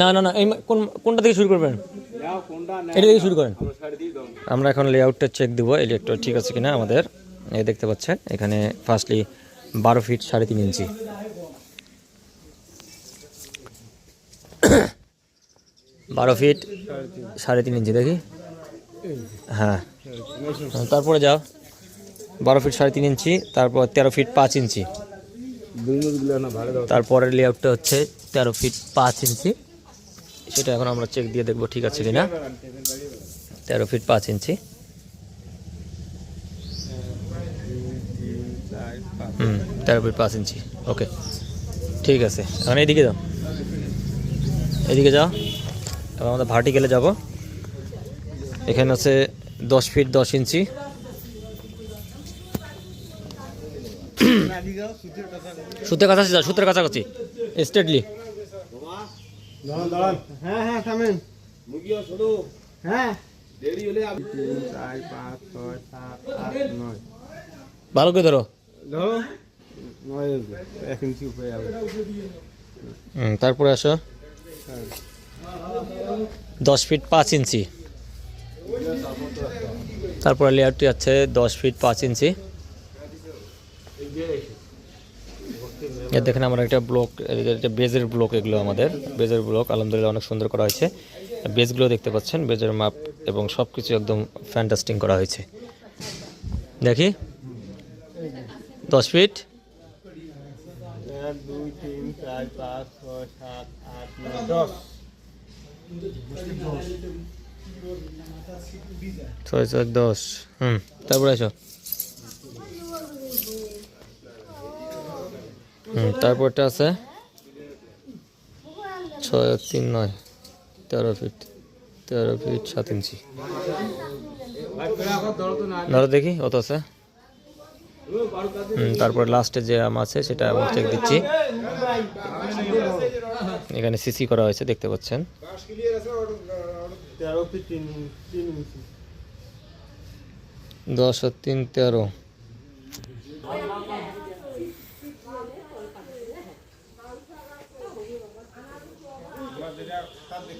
না না না, এই কোন কোনটা থেকে শুরু করবেন? এটা থেকে শুরু করেন। আমরা এখন লেআউটটা চেক দিব লেআউটটা ঠিক আছে কিনা আমাদের। এই দেখতে পাচ্ছেন, এখানে ফার্স্টলি বারো ফিট সাড়ে তিন ইঞ্চি। বারো ফিট সাড়ে তিন ইঞ্চি, দেখি? হ্যাঁ। তারপরে যাও। বারো ফিট সাড়ে তিন ইঞ্চি, তারপর তেরো ফিট পাঁচ ইঞ্চি। তারপরের লেআউটটা হচ্ছে তেরো ফিট পাঁচ ইঞ্চি। সেটা এখন আমরা চেক দিয়ে দেখব ঠিক আছে কিনা। তেরো ফিট পাঁচ ইঞ্চি। হুম, তেরো ফিট পাঁচ ইঞ্চি। ওকে ঠিক আছে। এখন এইদিকে যাও। এদিকে যাও। এবার আমাদের ভার্টিক্যালে যাব। এখানে আছে দশ ফিট দশ ইঞ্চি। সুতের কাছাকাছি যাও, সুতের কাছাকাছি। স্টেটলি দাঁড়ান দাঁড়ান। হ্যাঁ হ্যাঁ থামেন। হ্যাঁ। তিন চার পাঁচ ছয় সাত আট নয়। ভালো করে ধরো। ধরো। নয় এক ইঞ্চি উপরে যাবে। তারপরে আসো। দশ ফিট পাঁচ ইঞ্চি। তারপরে লেয়ারটি আছে দশ ফিট পাঁচ ইঞ্চি। দেখেন আমরা একটা ব্লক একটা বেজের ব্লক এগুলো আমাদের। বেজের ব্লক আলহামদুলিল্লাহ অনেক সুন্দর করা হয়েছে। বেজগুলো দেখতে পাচ্ছেন, বেজের মাপ এবং সব কিছু একদম ফ্যান্টাস্টিং করা হয়েছে। দেখি। দশ ফিট চার ছয় দশ ছয় ছয়, দশ। হুম, তারপরে আসো। তারপরটা আছে ছয়, তিন, নয়, তেরো ফিট তেরো ফিট সাত ইঞ্চি। ধরো দেখি, অত আছে। তারপর লাস্টে যে আম আছে, সেটা আমি চেক দিচ্ছি। এখানে সিসি করা হয়েছে, দেখতে পাচ্ছেন। দশ তিন, তেরো। 家族。